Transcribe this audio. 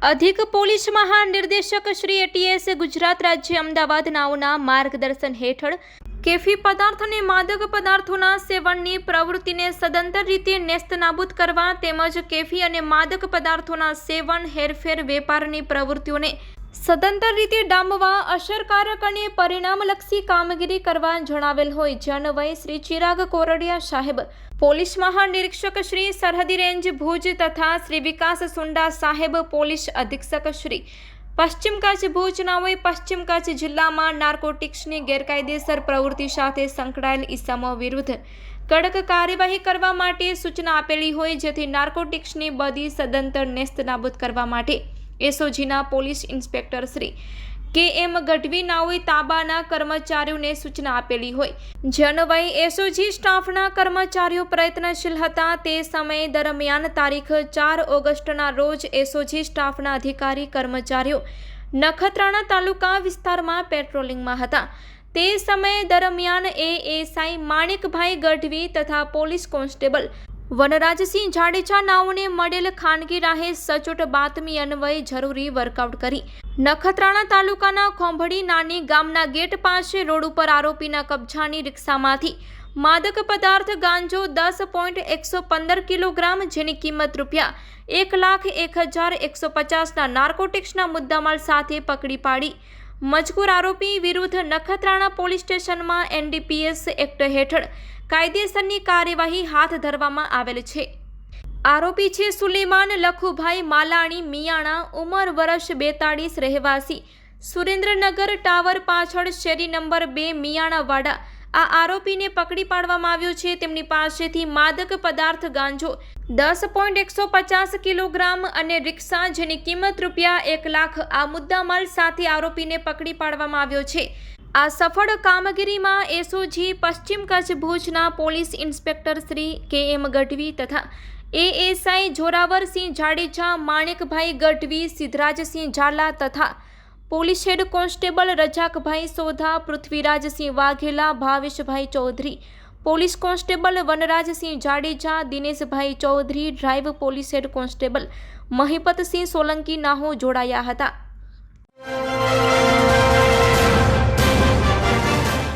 અધિક પોલીસ મહાનિર્દેશક શ્રી એટીએસ ગુજરાત રાજ્ય અમદાવાદ નાઓના માર્ગદર્શન હેઠળ કેફી પદાર્થ અને માદક પદાર્થોના સેવનની પ્રવૃત્તિને સદંતર રીતે નેસ્તનાબૂદ કરવા તેમજ કેફી અને માદક પદાર્થોના સેવન, હેરફેર, વેપારની પ્રવૃત્તિઓને સદંતર રીતે ડામવા અસરકારક અને પરિણામલક્ષી કામગીરી કરવા જણાવેલ હોય જે અન્વયે શ્રી ચિરાગ કોરડિયા સાહેબ. પોલીસ મહાનિરીક્ષક શ્રી સરહદી રેન્જ ભુજ તથા શ્રી વિકાસ સુંડા સાહેબ, પોલીસ અધિક્ષક શ્રી. પશ્ચિમ કચ્છ ભુજ નાઓએ પશ્ચિમ કચ્છ જિલ્લામાં નાર્કોટિક્સની ગેરકાયદેસર પ્રવૃત્તિ સાથે સંકળાયેલ ઇસમો વિરુદ્ધ કડક કાર્યવાહી કરવા માટે સૂચના આપેલી હોય જેથી નાર્કોટિક્સની બધી સદંતર નેસ્તનાબૂદ કરવા માટે એસઓજીના પોલીસ ઇન્સ્પેક્ટર શ્રી કે એમ ગઢવી નાઓએ તાબાના કર્મચારીઓને સૂચના આપેલી હોય. જનવાઈ એસઓજી સ્ટાફના કર્મચારીઓ પ્રયત્નશીલ હતા તે સમય દરમિયાન તારીખ ચાર ઓગસ્ટના રોજ એસઓજી સ્ટાફના અધિકારી કર્મચારીઓ નખત્રાણા તાલુકા વિસ્તારમાં પેટ્રોલિંગમાં હતા. તે સમય દરમિયાન એએસઆઈ માણિકભાઈ ગઢવી તથા પોલીસ કોન્સ્ટેબલ વનરાજસિંહ જાડેજા નાઓને મળેલ ખાનગી રાહે સચોટ બાતમી અન્વયે જરૂરી વર્કઆઉટ કરી. નખત્રાણા તાલુકાના ખોંભડી નાની ગામના ગેટ પાસે રોડ ઉપર આરોપીના કબજાની રિક્ષામાંથી માદક પદાર્થ ગાંજો દસ પોઈન્ટ એકસો પંદર કિલોગ્રામ જેની કિંમત રૂપિયા એક લાખ એક હજાર એકસો પચાસના નાર્કોટિક્સના મુદ્દામાલ સાથે પકડી પાડી. મજકૂર આરોપી વિરુદ્ધ નખત્રાણા પોલીસ સ્ટેશનમાં એનડીપીએસ એક્ટ હેઠળ કાયદેસરની કાર્યવાહી હાથ ધરવામાં આવેલ છે. આરોપી છે સુલેમાન લખુભાઈ માલાણી મિયાણા, ઉંમર વર્ષ બેતાળીસ, રહેવાસી. સુરેન્દ્રનગર ટાવર પાછળ શેરી નંબર બે મિયાણાવાડા. આ આરોપીને પકડી પાડવામાં આવ્યો છે. તેમની પાસેથી માદક પદાર્થ, ગાંજો, દસ પોઈન્ટ એકસો પચાસ કિલોગ્રામ અને રિક્ષા જેની કિંમત રૂપિયા એક લાખ આ મુદ્દામાલ સાથે આરોપીને પકડી પાડવામાં આવ્યો છે. આ સફળ કામગીરીમાં એસઓજી પશ્ચિમ કચ્છ ભુજના પોલીસ ઇન્સ્પેક્ટર શ્રી કે એમ ગઢવી તથા એએસઆઈ જોરાવરસિંહ જાડેજા, માણેકભાઈ ગઢવી, સિદ્ધરાજસિંહ ઝાલા તથા police head constable Rajakbhai Sodha, Pruthvirajsinh Vaghela, Bhaveshbhai Chaudhary. Police constable Vanrajsinh Jadeja, Dineshbhai Chaudhary, drive police head constable Mahipatsinh Solanki નાહો જોડાયા હતા.